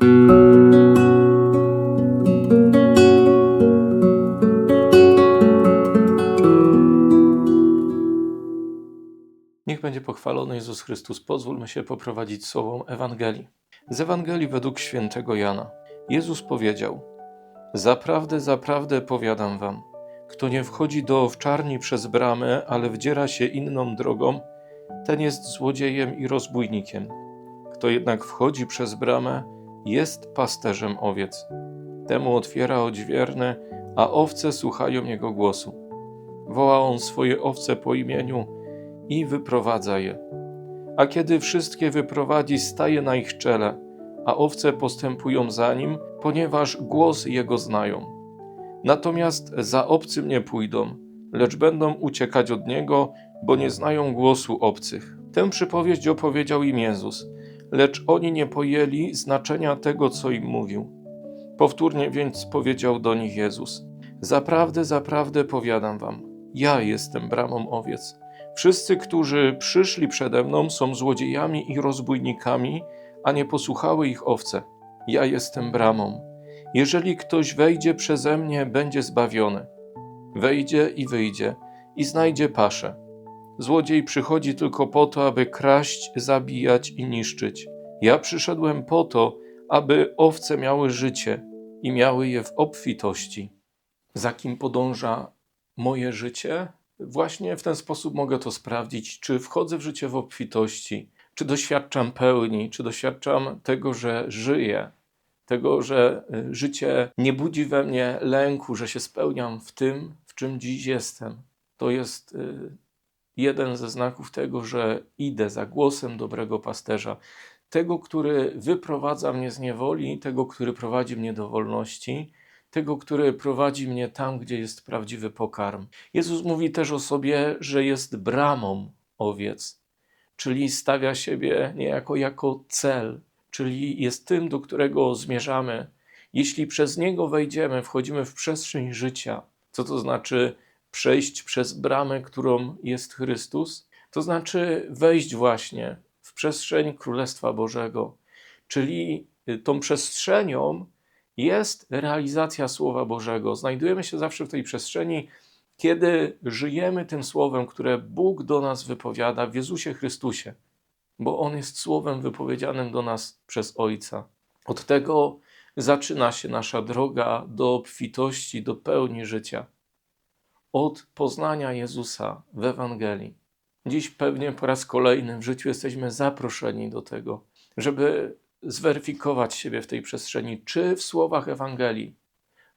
Niech będzie pochwalony Jezus Chrystus. Pozwólmy się poprowadzić słową Ewangelii. Z Ewangelii według świętego Jana. Jezus powiedział: Zaprawdę, zaprawdę powiadam wam, kto nie wchodzi do owczarni przez bramę, ale wdziera się inną drogą, ten jest złodziejem i rozbójnikiem. Kto jednak wchodzi przez bramę, jest pasterzem owiec. Temu otwiera odźwierny, a owce słuchają jego głosu. Woła on swoje owce po imieniu i wyprowadza je. A kiedy wszystkie wyprowadzi, staje na ich czele, a owce postępują za nim, ponieważ głos jego znają. Natomiast za obcym nie pójdą, lecz będą uciekać od niego, bo nie znają głosu obcych. Tę przypowieść opowiedział im Jezus, lecz oni nie pojęli znaczenia tego, co im mówił. Powtórnie więc powiedział do nich Jezus: Zaprawdę, zaprawdę powiadam wam, ja jestem bramą owiec. Wszyscy, którzy przyszli przede mną, są złodziejami i rozbójnikami, a nie posłuchały ich owce. Ja jestem bramą. Jeżeli ktoś wejdzie przeze mnie, będzie zbawiony. Wejdzie i wyjdzie i znajdzie paszę. Złodziej przychodzi tylko po to, aby kraść, zabijać i niszczyć. Ja przyszedłem po to, aby owce miały życie i miały je w obfitości. Za kim podąża moje życie? Właśnie w ten sposób mogę to sprawdzić, czy wchodzę w życie w obfitości, czy doświadczam pełni, czy doświadczam tego, że żyję, tego, że y, życie nie budzi we mnie lęku, że się spełniam w tym, w czym dziś jestem. To jest y, jeden ze znaków tego, że idę za głosem dobrego pasterza, tego, który wyprowadza mnie z niewoli, tego, który prowadzi mnie do wolności tego, który prowadzi mnie tam, gdzie jest prawdziwy pokarm. Jezus mówi też o sobie, że jest bramą owiec, czyli stawia siebie niejako jako cel, czyli jest tym, do którego zmierzamy. Jeśli przez niego wejdziemy, wchodzimy w przestrzeń życia. Co to znaczy przejść przez bramę, którą jest Chrystus? To znaczy wejść właśnie w przestrzeń Królestwa Bożego, czyli tą przestrzenią, jest realizacja Słowa Bożego. Znajdujemy się zawsze w tej przestrzeni, kiedy żyjemy tym Słowem, które Bóg do nas wypowiada w Jezusie Chrystusie, bo On jest Słowem wypowiedzianym do nas przez Ojca. Od tego zaczyna się nasza droga do obfitości, do pełni życia. Od poznania Jezusa w Ewangelii. Dziś pewnie po raz kolejny w życiu jesteśmy zaproszeni do tego, żeby zweryfikować siebie w tej przestrzeni, czy w słowach Ewangelii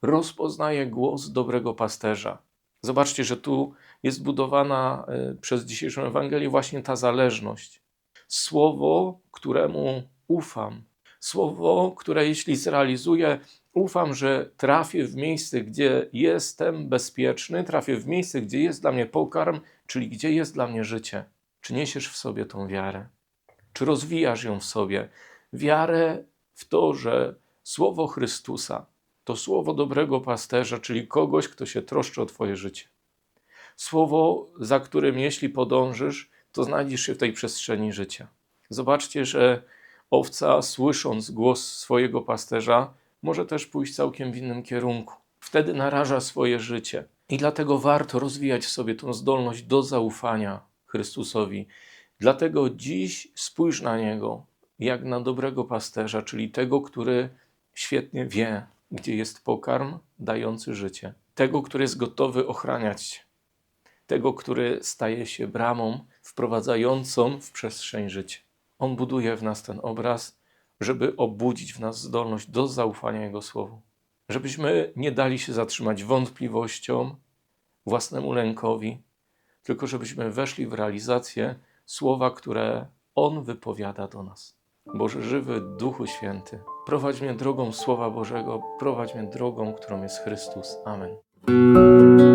rozpoznaje głos dobrego pasterza. Zobaczcie, że tu jest budowana e, przez dzisiejszą Ewangelię właśnie ta zależność. Słowo, któremu ufam. Słowo, które jeśli zrealizuję, ufam, że trafię w miejsce, gdzie jestem bezpieczny, trafię w miejsce, gdzie jest dla mnie pokarm, czyli gdzie jest dla mnie życie. Czy niesiesz w sobie tą wiarę? Czy rozwijasz ją w sobie? wiarę w to, że słowo Chrystusa to słowo dobrego pasterza, czyli kogoś, kto się troszczy o Twoje życie. Słowo, za którym jeśli podążysz, to znajdziesz się w tej przestrzeni życia. Zobaczcie, że owca, słysząc głos swojego pasterza, może też pójść całkiem w innym kierunku. Wtedy naraża swoje życie. I dlatego warto rozwijać w sobie tą zdolność do zaufania Chrystusowi. Dlatego dziś spójrz na Niego, jak na dobrego pasterza, czyli tego, który świetnie wie, gdzie jest pokarm dający życie, tego, który jest gotowy ochraniać cię, tego, który staje się bramą wprowadzającą w przestrzeń życie. On buduje w nas ten obraz, żeby obudzić w nas zdolność do zaufania Jego Słowu. Żebyśmy nie dali się zatrzymać wątpliwościom, własnemu lękowi, tylko żebyśmy weszli w realizację słowa, które On wypowiada do nas. Boże żywy, Duchu Święty, prowadź mnie drogą Słowa Bożego, prowadź mnie drogą, którą jest Chrystus. Amen.